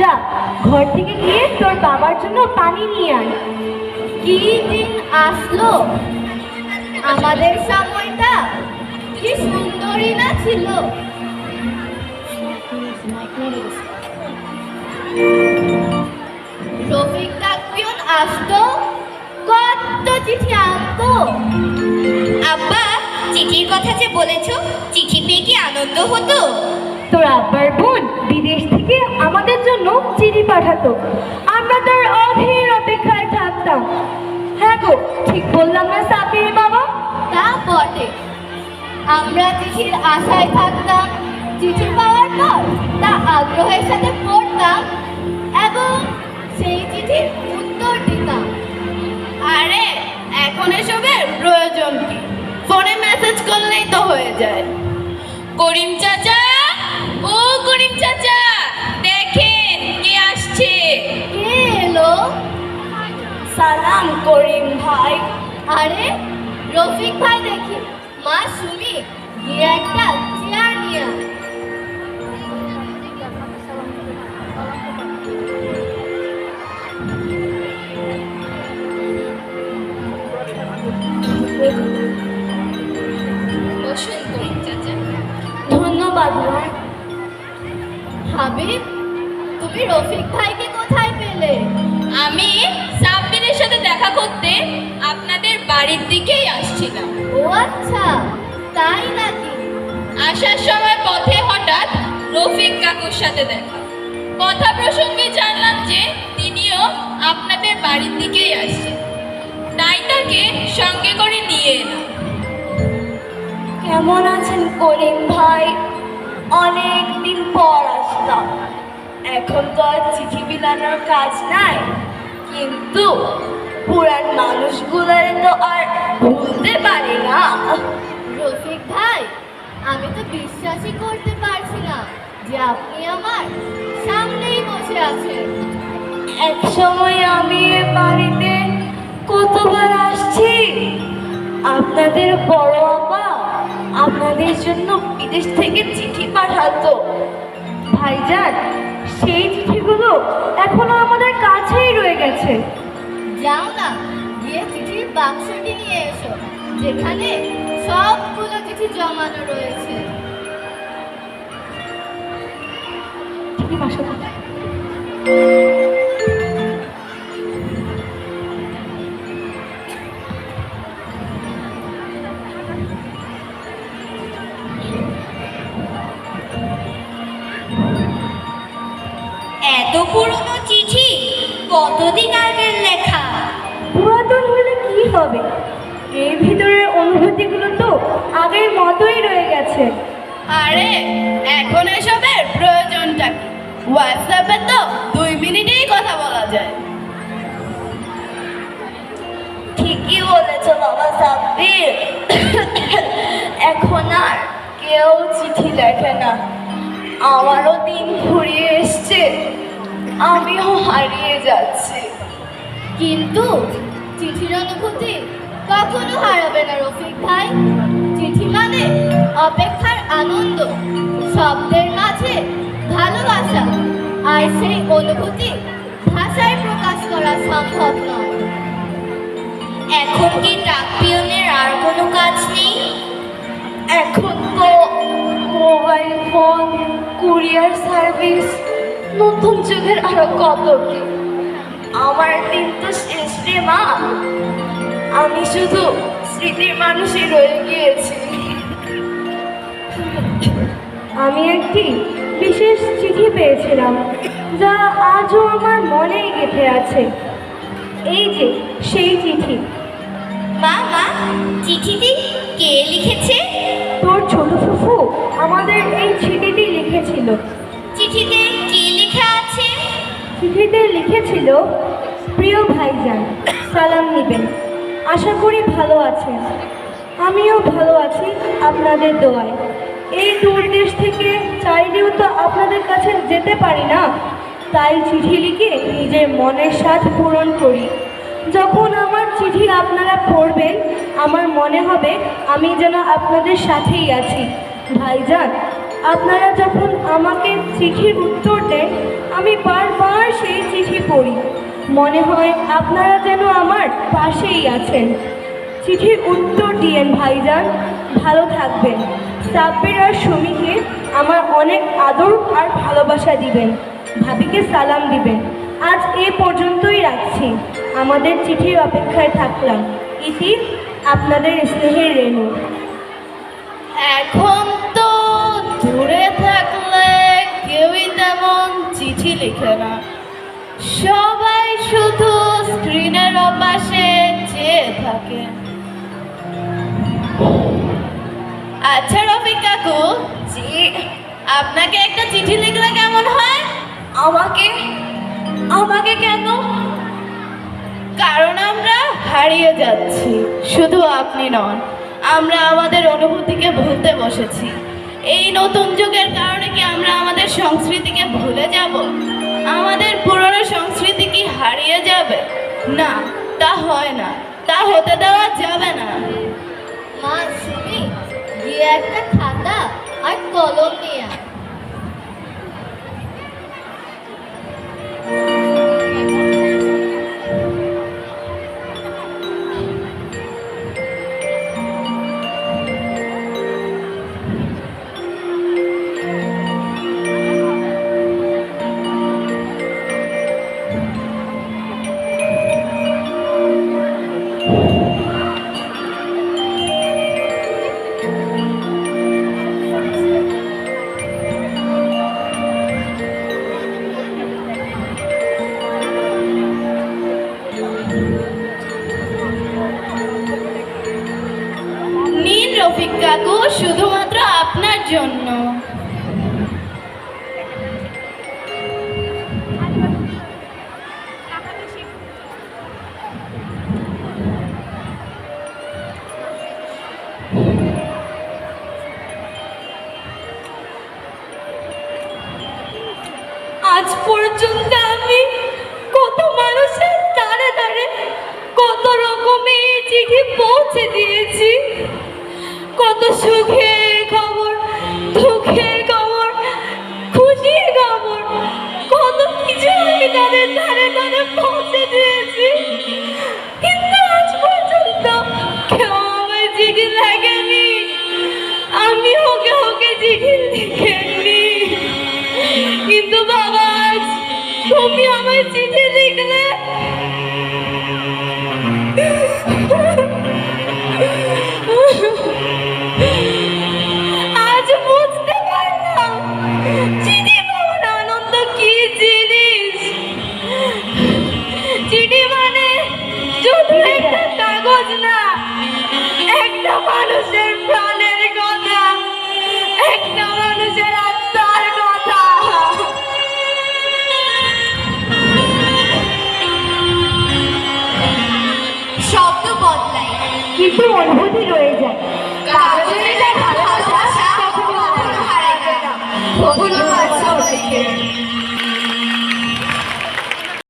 যা ঘর থেকে গিয়ে তোর বাবার জন্য পানি নিয়ে আয়। কি দিন আসলো? আমাদের সময়টা কি সুন্দরী না ছিল। রফিক কাকিয়ন আসতো কত চিঠি আনতো। আব্বা চিঠির কথা যে বলেছ চিঠি পেয়ে কি আনন্দ হতো? তোর আব্বার বোন বিদেশ থেকে আমাদের জন্য চিঠি পাঠাতো। আমরা তার অধীর অপেক্ষায় থাকতাম। হ্যাঁ গো ঠিক বললাম না সাপির বাবা? তা বটে। আমরা চিঠির আশায় থাকতাম চিঠি পাওয়ার পর তা আগ্রহের সাথে পড়তাম এবং সেই চিঠির উত্তর দিতাম। আরে এখন এসবের প্রয়োজন কি? ফোনে মেসেজ করলেই তো হয়ে যায়। করিম সালাম করিম ভাই। আরে রফিক ভাই দেখি মা সুমি গিয়ে একটা বাড়ির দিকেই আসছিলাম। ও আচ্ছা তাই নাকি? আসার সময় পথে হঠাৎ রফিক কাকুর সাথে দেখা। কথা প্রসঙ্গে জানলাম যে তিনিও আপনাদের বাড়ির দিকেই আসছেন। তাই তাকে সঙ্গে করে নিয়ে এলাম। কেমন আছেন করিম ভাই? অনেক দিন পর আসলাম। এখন তো আর চিঠি বিলানোর কাজ নাই। কিন্তু পুরান মানুষগুলোর তো আর ভুলতে পারি না। রফিক ভাই, আমি তো বিশ্বাসই করতে পারছি না যে আপনি আমার সামনেই বসে আছেন। এক সময় আমি এ বাড়িতে কতবার আসছি? আপনাদের বড় আপা আপনাদের জন্য বিদেশ থেকে চিঠি পাঠাতো। ভাইজান, সেই চিঠিগুলো এখনও আমাদের কাছেই রয়ে গেছে। যাও না গিয়ে চিঠির বাক্সটি নিয়ে এসো যেখানে সবগুলো চিঠি জমানো রয়েছে। এত পুরনো এর ভিতরের অনুভূতিগুলো তো আগের মতোই রয়ে গেছে। আরে এখন এসবের প্রয়োজনটা কি? হোয়াটসঅ্যাপে তো দুই মিনিটেই কথা বলা যায়। ঠিকই বলেছ বাবা সাব্বির। এখন আর কেউ চিঠি লেখে না। আমারও দিন ফুরিয়ে এসছে। আমিও হারিয়ে যাচ্ছি। কিন্তু চিঠির অনুভূতি কখনো হারাবে না রফিক ভাই। চিঠি মানে অপেক্ষার আনন্দ শব্দের মাঝে ভালোবাসা আর সেই অনুভূতি ভাষায় প্রকাশ করা সম্ভব নয়। এখন কি ডাক পিয়নের আর কোনো কাজ নেই? এখন তো মোবাইল ফোন কুরিয়ার সার্ভিস নতুন যুগের আরও কত কি। আমার দিন তো শেষ রে মা আমি শুধু স্মৃতির মানুষই রয়ে গিয়েছি। আমি একটি বিশেষ চিঠি পেয়েছিলাম যা আজও আমার মনে গেঁথে আছে। এই যে সেই চিঠি। মা মা চিঠিটি কে লিখেছে? তোর ছোট ফুফু আমাদের এই চিঠিটি লিখেছিল। চিঠিতে কি লেখা আছে? চিঠিতে লিখেছিল প্রিয় ভাইজান, সালাম নিবেন। আশা করি ভালো আছেন। আমিও ভালো আছি আপনাদের দোয়ায়। এই দূর দেশ থেকে চাইলেও তো আপনাদের কাছে যেতে পারি না। তাই চিঠি লিখে নিজের মনের স্বাদ পূরণ করি। যখন আমার চিঠি আপনারা পড়বেন, আমার মনে হবে আমি যেন আপনাদের সাথেই আছি। ভাইজান, আপনারা যখন আমাকে চিঠির উত্তর দেন, আমি বারবার সেই চিঠি পড়ি। মনে হয় আপনারা যেন আমার পাশেই আছেন। চিঠির উত্তর দিয়েন ভাইজান, ভালো থাকবেন। সাব্বির আর সুমিকে আমার অনেক আদর আর ভালোবাসা দিবেন। ভাবিকে সালাম দিবেন। আজ এ পর্যন্তই রাখছি। আমাদের চিঠির অপেক্ষায় থাকলাম। ইতি আপনাদের স্নেহের রেণু। এখন তো দূরে থাকলে কেউই তেমন চিঠি লিখে না। সবাই শুধু স্ক্রিনের ওপাশে চেয়ে থাকে। আচ্ছা রফিক কাকু জি আপনাকে একটা চিঠি লিখলে কেমন হয়? আমাকে? আমাকে কেন? কারণ আমরা হারিয়ে যাচ্ছি শুধু আপনি নন আমরা আমাদের অনুভূতিকে ভুলতে বসেছি। এই নতুন যুগের কারণে কি আমরা আমাদের সংস্কৃতিকে ভুলে যাব? আমাদের পুরনো সংস্কৃতি কি হারিয়ে যাবে? না, তা হয় না। তা হতে দেওয়া যাবে না। মা, শুনি, গিয়ে একটা খাতা আর কলম নিয়ে জন্য আজ পর্যন্ত আমি কত মানুষের দাঁড়ে দাঁড়ে কত রকমের চিঠি পৌঁছে দিয়েছি। কত সুখের তাদের ধারে ধারে পৌঁছে দিয়েছি। কিন্তু আজ পর্যন্ত কেউ আমার চিঠি লেখেনি আমি হোকে হোকে চিঠি লিখেনি কিন্তু বাবা, আজ আমার চিঠি লিখলে। মানুষের প্রাণের কথা একটা মানুষের আত্মার কথা। শব্দ বদলায়। কিন্তু অনুভূতি